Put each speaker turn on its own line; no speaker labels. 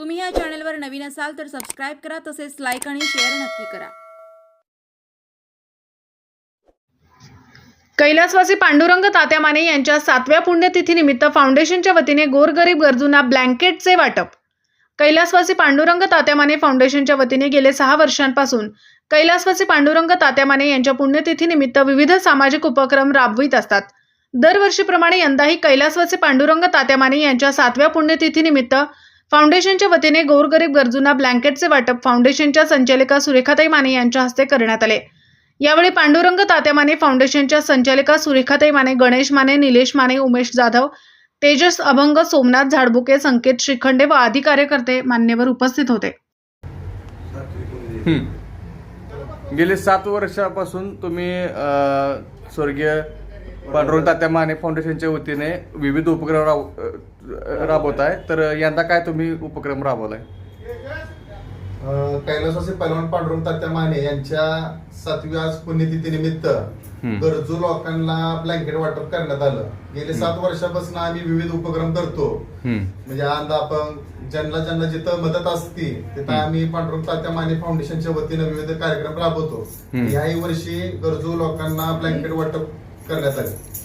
तुम्ही या चॅनलवर नवीन असाल तर सबस्क्राईब करा तसेच लाईक आणि शेअर नक्की करा.
कैलासवासी पांडुरंग तात्या माने यांच्या सातव्या पुण्यतिथीनिमित्त फाउंडेशनच्या वतीने गोरगरीब गरजूंना ब्लँकेटचे वाटप. कैलासवासी पांडुरंग तात्या माने फाउंडेशनच्या वतीने गेले सहा वर्षांपासून कैलासवासी पांडुरंग तात्या माने यांच्या पुण्यतिथीनिमित्त विविध सामाजिक उपक्रम राबवित असतात. दरवर्षीप्रमाणे यंदाही कैलासवासी पांडुरंग तात्या माने यांच्या सातव्या पुण्यतिथीनिमित्त फाउंडेशनच्या वतीने गोरगरीब गरजूंना ब्लँकेटचे वाटप फाउंडेशनच्या संचालिका सुरेखाताई माने यांच्या हस्ते करण्यात आले. यावेळी पांडुरंग तात्या माने फाउंडेशनच्या संचालिका सुरेखाताई माने गणेश माने निलेश माने उमेश जाधव तेजस अभंग सोमनाथ झाडबुके संकेत श्रीखंडे व आदी कार्यकर्ते मान्यवर उपस्थित होते.
गेले सात वर्षापासून तुम्ही स्वर्गीय पांडुरंग तात्या माने फाउंडेशनच्या वतीने विविध उपक्रम राब अ, राबवताय तर यंदा काय तुम्ही उपक्रम राबवलाय
कैलासवासी पैलवान पांडुरंग तात्या माने यांच्या सातव्या पुण्यतिथी निमित्त
हम्म.
गरजू लोकांना ब्लँकेट वाटप करण्यात आलं गेले सात वर्षापासून आम्ही विविध उपक्रम करतो. म्हणजे आज आपण ज्यांना ज्यांना जिथं मदत असती तिथं. आम्ही पांडुरंग तात्या माने फाउंडेशनच्या वतीनं विविध कार्यक्रम राबवतो. याही वर्षी गरजू लोकांना ब्लँकेट वाटप करण्यात आली